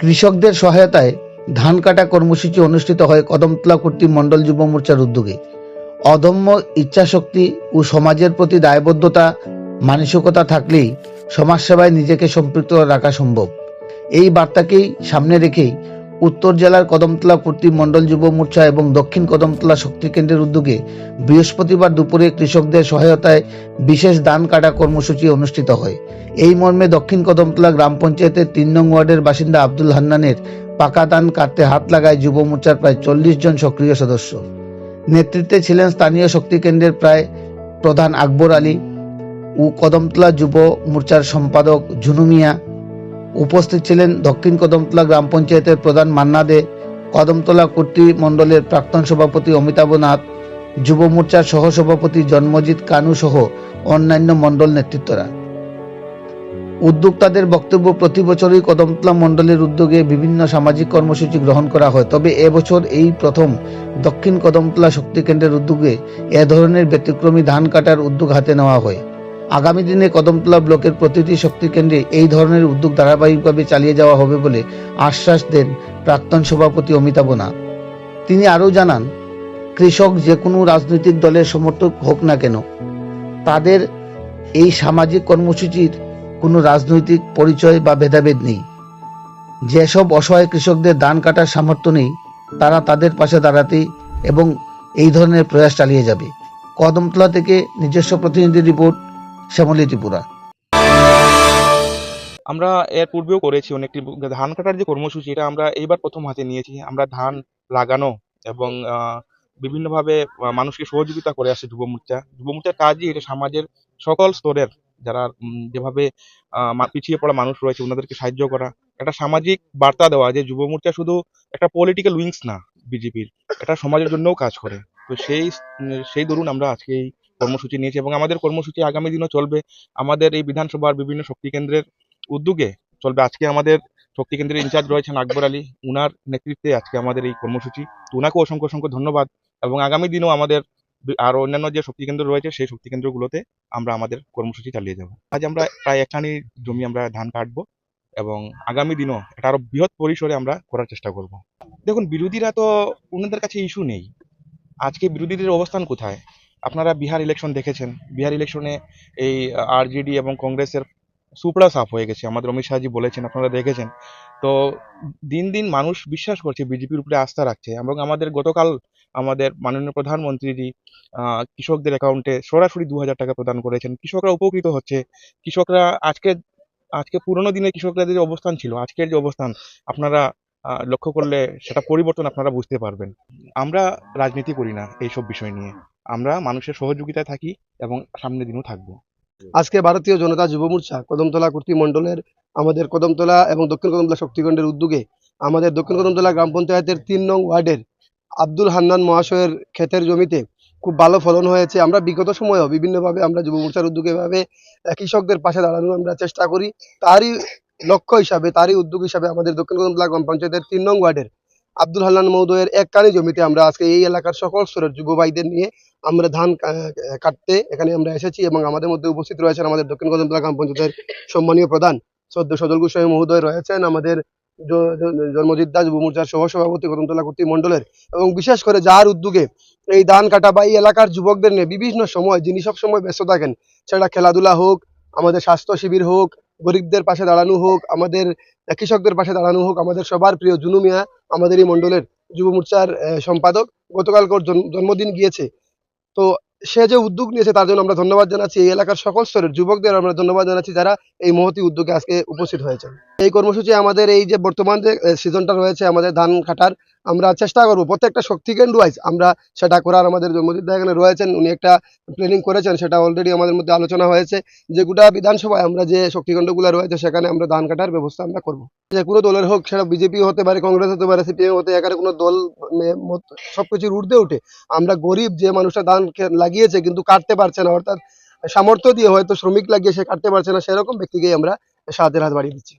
কৃষকদের সহায়তায় ধান কাটা কর্মসূচি অনুষ্ঠিত হয় কদমতলা কর্তৃ মণ্ডল যুব মোর্চার উদ্যোগে। অদম্য ইচ্ছাশক্তি ও সমাজের প্রতি দায়বদ্ধতা, মানসিকতা থাকলেই সমাজসেবায় নিজেকে সম্পৃক্ত রাখা সম্ভব। এই বার্তাকেই সামনে রেখেই উত্তর জেলার কদমতলা কর্তৃ মণ্ডল যুব মোর্চা এবং দক্ষিণ কদমতলা শক্তি কেন্দ্রের উদ্যোগে বৃহস্পতিবার দুপুরে কৃষকদের সহায়তায় বিশেষ দান কাটা কর্মসূচি অনুষ্ঠিত হয়। এই মর্মে দক্ষিণ কদমতলা গ্রাম পঞ্চায়েতের তিন নং ওয়ার্ডের বাসিন্দা আব্দুল হান্নানের পাকা দান কাটতে হাত লাগায় যুব মোর্চার প্রায় চল্লিশ জন সক্রিয় সদস্য। নেতৃত্বে ছিলেন স্থানীয় শক্তি কেন্দ্রের প্রায় প্রধান আকবর আলী ও কদমতলা যুব মোর্চার সম্পাদক ঝুনু মিয়া। উপস্থিত ছিলেন দক্ষিণ কদমতলা গ্রাম পঞ্চায়েতের প্রধান মান্না দে, কদমতলা মণ্ডলের প্রাক্তন সভাপতি অমিতাভ নাথ, যুব মোর্চার সহসভাপতি জন্মজিৎ কানু সহ অন্যান্য মণ্ডল নেতৃত্বরা। উদ্যোক্তাদের বক্তব্য প্রতি বছরই কদমতলা মণ্ডলের উদ্যোগে বিভিন্ন সামাজিক কর্মসূচি গ্রহণ করা হয়। তবে এবছর এই প্রথম দক্ষিণ কদমতলা শক্তিকেন্দ্রের উদ্যোগে এ ধরনের ব্যতিক্রমী ধান কাটার উদ্যোগ হাতে নেওয়া হয়। আগামী দিনে কদমতলা ব্লকের প্রতিটি শক্তি কেন্দ্রে এই ধরনের উদ্যোগ ধারাবাহিকভাবে চালিয়ে যাওয়া হবে বলে আশ্বাস দেন প্রাক্তন সভাপতি অমিতাভ নাথ তিনি আরও জানান, কৃষক যে কোনো রাজনৈতিক দলের সমর্থক হোক না কেন, তাদের এই সামাজিক কর্মসূচির কোনো রাজনৈতিক পরিচয় বা ভেদাভেদ নেই। যেসব অসহায় কৃষকদের ধান কাটার সামর্থ্য নেই, তারা তাদের পাশে দাঁড়াতে এবং এই ধরনের প্রয়াস চালিয়ে যাবে। কদমতলা থেকে নিজস্ব প্রতিনিধি রিপোর্ট শ্যামলী ত্রিপুরা। আমরা এর পূর্বেও করেছি অনেকটি ধান কাটার যে কর্মসূচি, এটা আমরা এইবার প্রথম হাতে নিয়েছি। আমরা ধান লাগানো এবং বিভিন্নভাবে মানুষকে সহযোগিতা করে আসছে যুব মোর্চা। যুব মোর্চার কাজই এটা সমাজের সকল স্তরের যারা যেভাবে পিছিয়ে পড়া মানুষ রয়েছে, ওনাদেরকে সাহায্য করা। একটা সামাজিক বার্তা দেওয়া যে যুব মোর্চা শুধু একটা পলিটিক্যাল উইংস না, বিজেপির। এটা সমাজের জন্যও কাজ করে। তো সেই সেই দরুন আমরা আজকে এই কর্মসূচি নিয়েছি এবং আমাদের কর্মসূচি আগামী দিনও চলবে। আমাদের এই বিধানসভার বিভিন্ন শক্তি কেন্দ্রের উদ্যোগে চলবে। আজকে আমাদের শক্তি কেন্দ্রের ইনচার্জ রয়েছেন আকবর আলী। উনার নেতৃত্বে আজকে আমাদের এই কর্মসূচি। তো উনাকে অসংখ্য অসংখ্য ধন্যবাদ এবং আগামী দিনও আমাদের আরও অন্যান্য যে শক্তি কেন্দ্র রয়েছে, সেই শক্তি কেন্দ্রগুলোতে আমরা আমাদের কর্মসূচি চালিয়ে যাব। আজ আমরা প্রায় একখানি জমি আমরা ধান কাটবো এবং আগামী দিনও এটা আরও বৃহৎ পরিসরে আমরা করার চেষ্টা করব। দেখুন, বিরোধীরা তো ওনাদের কাছে ইস্যু নেই। আজকে বিরোধীদের অবস্থান কোথায়? আপনারা বিহার ইলেকশন দেখেছেন। বিহার ইলেকশনে এই আরজেডি এবং কংগ্রেসের সুপড়া সাফ হয়ে গেছে। আমাদের অমিত শাহজি বলেছেন, আপনারা দেখেছেন। তো দিন দিন মানুষ বিশ্বাস করছে, বিজেপির উপরে আস্থা রাখছে এবং আমাদের গতকাল আমাদের মাননীয় প্রধানমন্ত্রীজি কৃষকদের অ্যাকাউন্টে সরাসরি দু হাজার টাকা প্রদান করেছেন। কৃষকরা উপকৃত হচ্ছে। কৃষকরা আজকে আজকে পুরোনো দিনে কৃষকদের যে অবস্থান ছিল, আজকের যে অবস্থান, আপনারা লক্ষ্য করলে সেটা পরিবর্তন আপনারা বুঝতে পারবেন। আমরা রাজনীতি করি না এইসব বিষয় নিয়ে। আমরা মানুষের সহযোগিতায় থাকি এবং সামনের দিনও থাকব। আজকে ভারতীয় জনতা যুব মোর্চা, কদমতলা কর্তৃ মণ্ডলের আমাদের কদমতলা এবং দক্ষিণ কদমতলা শক্তিখণ্ডের উদ্যোগে আমাদের দক্ষিণ কদমতলা গ্রাম পঞ্চায়েতের তিন নং ওয়ার্ডের আব্দুল হান্নান মহাশয়ের ক্ষেতের জমিতে খুব ভালো ফলন হয়েছে। আমরা বিগত সময়েও বিভিন্নভাবে আমরা যুব মোর্চার উদ্যোগে ভাবে কৃষকদের পাশে দাঁড়ানোর আমরা চেষ্টা করি। তারই লক্ষ্য হিসাবে, তারই উদ্যোগ হিসাবে আমাদের দক্ষিণ কদমতলা গ্রাম পঞ্চায়েতের তিন নং ওয়ার্ডের আব্দুল হান্নান মহোদয়ের এক কানি জমিতে আমরা আজকে এই এলাকার সকল স্তরের যুব ভাইদের নিয়ে আমরা ধান কাটতে এখানে আমরা এসেছি এবং আমাদের মধ্যে উপস্থিত রয়েছেন আমাদের দক্ষিণ কদমতলা গ্রাম পঞ্চায়েতের সম্মানীয় প্রধান সদ্য সদল গোস্বামী মহোদয় রয়েছেন, আমাদের জন্মজিৎ দাস যুব মোর্চার সহসভাপতি কদমতলা কর্তৃ মণ্ডলের এবং বিশেষ করে যার উদ্যোগে এই ধান কাটা বা এই এলাকার যুবকদের নিয়ে বিভিন্ন সময়, যিনি সব সময় ব্যস্ত থাকেন, সেটা খেলাধুলা হোক, আমাদের স্বাস্থ্য শিবির হোক গরিবদের পাশে দাঁড়ানো হোক, আমাদের, কৃষকদের পাশে দাঁড়ানো হোক, আমাদের সবার প্রিয় জুনু মিয়া আমাদের এই মণ্ডলের যুব মোর্চার সম্পাদক। গতকাল ওর জন্মদিন গিয়েছে। তো সে যে উদ্যোগ নিয়েছে তার জন্য আমরা ধন্যবাদ জানাচ্ছি। এই এলাকার সকল স্তরের যুবকদের আমরা ধন্যবাদ জানাচ্ছি যারা এই মহতি উদ্যোগে আজকে উপস্থিত হয়েছেন। এই কর্মসূচি আমাদের এই যে বর্তমান যে সিজনটা রয়েছে, আমাদের ধান কাটার, আমরা চেষ্টা করব। প্রত্যেকটা শক্তি কেন্দ্র ওয়াইজ আমরা সেটা করার। আমাদের জন্মদিন এখানে রয়েছেন, উনি একটা প্ল্যানিং করেছেন, সেটা অলরেডি আমাদের মধ্যে আলোচনা হয়েছে যে গোটা বিধানসভায় আমরা যে শক্তিখণ্ডগুলো রয়েছে, সেখানে আমরা ধান কাটার ব্যবস্থা আমরা করব। যে কোনো দলের হোক, সেটা বিজেপি হতে পারে, কংগ্রেস হতে পারে, সিপিএম হতে এখানে কোনো দল মত- সবকিছুর ঊর্ধ্বে উঠে আমরা গরিব যে মানুষটা ধান লাগিয়েছে কিন্তু কাটতে পারছে না, অর্থাৎ সামর্থ্য দিয়ে হয়তো শ্রমিক লাগিয়ে সে কাটতে পারছে না, সেরকম ব্যক্তিকেই আমরা সাহায্যের হাত বাড়িয়ে দিচ্ছি।